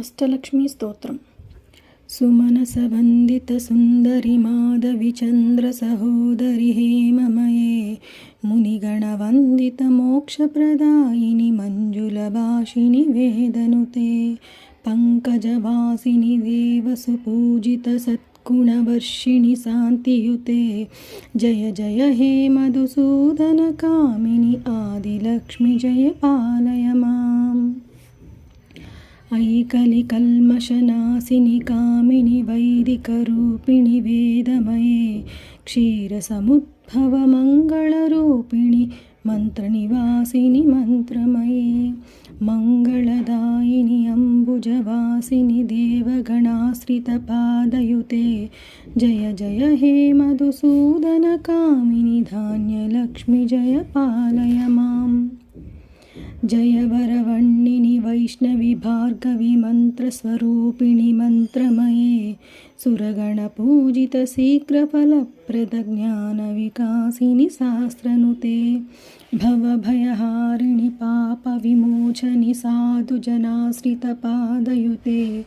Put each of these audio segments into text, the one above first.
అష్టలక్ష్మీ స్తోత్రం. సుమనసవందితసుందరి మాధవి చంద్ర సహోదరి హేమమయే మునిగణ వందిత మోక్షప్రదాయిని మంజుల భాషిని వేదనుతే పంకజవాసిని దేవసు పూజిత సత్గుణవర్షిణి శాంతియుతే జయ జయ హే మధుసూదన కామిని ఆదిలక్ష్మి జయ పాలయ మాం ఐకలి కల్మషనాశిని కామిని వైదిక రూపిణి వేదమయే క్షీరసముద్భవ మంగళరూపిణి మంత్రనివాసిని మంత్రమయే మంగళదాయిని అంబుజవాసిని దేవగణాశ్రిత పాదయుతే జయ జయ హే మధుసూదన కామిని ధాన్యలక్ష్మి జయ పాలయ మాం. वैष्णवि भार्गवि मन्त्रस्वरूपिणि मन्त्रमये सुरगणपूजितशीघ्रफलप्रदज्ञानविकासिनि शास्त्रनुते भवभयहारिणि पापविमोचनि साधुजनाश्रितपादयुते।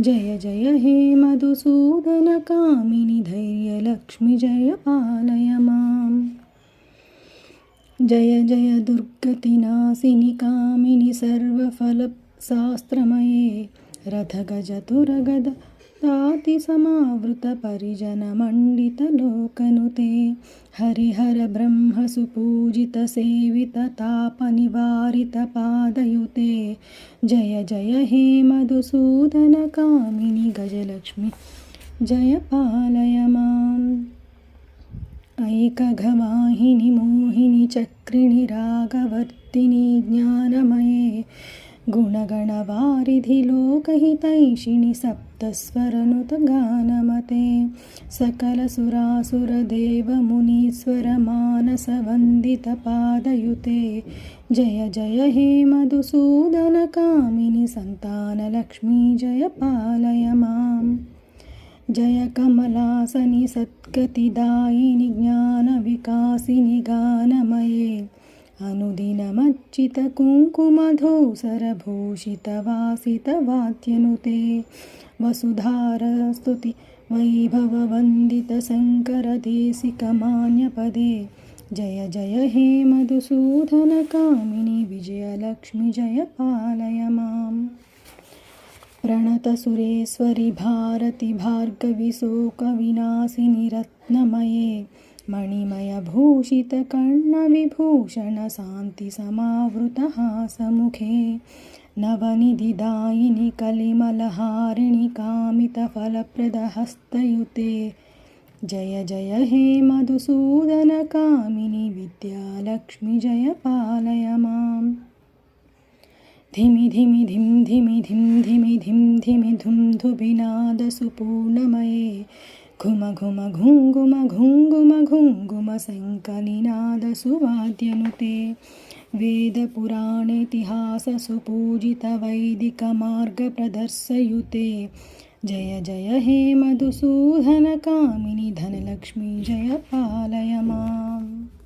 जय जय हे मधुसूदनकामिनि धैर्यलक्ष्मि जय पालय माम् जय जय दुर्गतिनाशिनि कामिनि सर्वफलशास्त्रमये रथगजतुरगद तातिसमावृतपरिजनमण्डितलोकनुते हरिहरब्रह्मसुपूजितसेविततापनिवारितपादयुते जय जय हे मधुसूदनकामिनि गजलक्ष्मि। जय पालय माम् ऐकघवाहिनि मोहिनि चक्रिणि रागवर्तिनि ज्ञानमये गुणगणवारिधि लोकहितैषिणि सप्तस्वरनुतगानमते सकलसुरासुरदेवमुनीश्वरमानसवन्दितपादयुते जय जय हे मधुसूदनकामिनि सन्तानलक्ष्मी जय पालय माम् जय कमलासनि सद्गतिदायिनि ज्ञानविकासिनि गानमये अनुदिनमच्चितकुङ्कुमधूसरभूषितवासितवाद्यनुते वसुधारस्तुति वैभववन्दितशङ्करदेशिकमान्यपदे जय जय हे मधुसूदनकामिनि विजयलक्ष्मि जय पालय माम्। प्रणतसुरेश्वरि भारति भार्गवि शोकविनाशिनि रत्नमये मणिमयभूषितकर्णविभूषणशान्तिसमावृतहासमुखे नवनिधिदायिनि कलिमलहारिणि कामितफलप्रदहस्तयुते जय जय हे मधुसूदनकामिनि विद्यालक्ष्मि जय पालय माम् धिमि धिमि धिं धिमि धिं धिमि धिं धिमि धुं धुबिनादसुपूर्णमये घुम घुम घुङ्गुम घुङ्गुम घुङ्गुम शङ्कनिनादसुवाद्यनुते वेदपुराणेतिहाससुपूजितवैदिकमार्गप्रदर्शयुते जय जय हे मधुसूदनकामिनि धनलक्ष्मी जय पालय माम्।